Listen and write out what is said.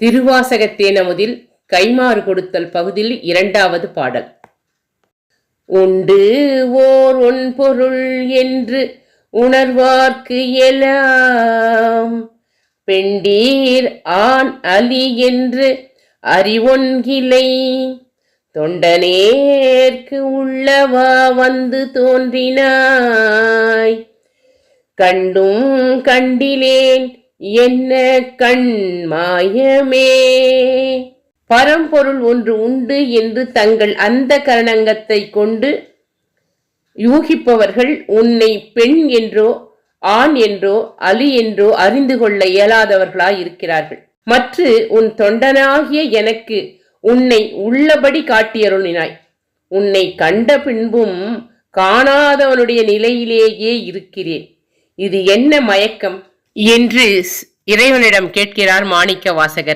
திருவாசகத்தேனமுதில் கைமாறு கொடுத்தல் பகுதியில் இரண்டாவது பாடல். உண்டு ஓர் ஒன்பொருள் என்று உணர்வார்க்கு எலாம். பெண்டீர் ஆண் அலி என்று அறிவொன்கிளை தொண்டனேற்கு உள்ளவா வந்து தோன்றினாய். கண்டும் கண்டிலேன் என்ன கண் மாயமே? பரம்பொருள் ஒன்று உண்டு என்று தங்கள் அந்த கரணங்கத்தை கொண்டு யூகிப்பவர்கள் உன்னை பெண் என்றோ ஆண் என்றோ அலி என்றோ அறிந்து கொள்ள இயலாதவர்களாய் இருக்கிறார்கள். மற்ற உன் தொண்டனாகிய எனக்கு உன்னை உள்ளபடி காட்டியருளினாய். உன்னை கண்ட பின்பும் காணாதவனுடைய நிலையிலேயே இருக்கிறேன். இது என்ன மயக்கம்? என்று இறைவனிடம் கேட்கிறார் மாணிக்க வாசகர்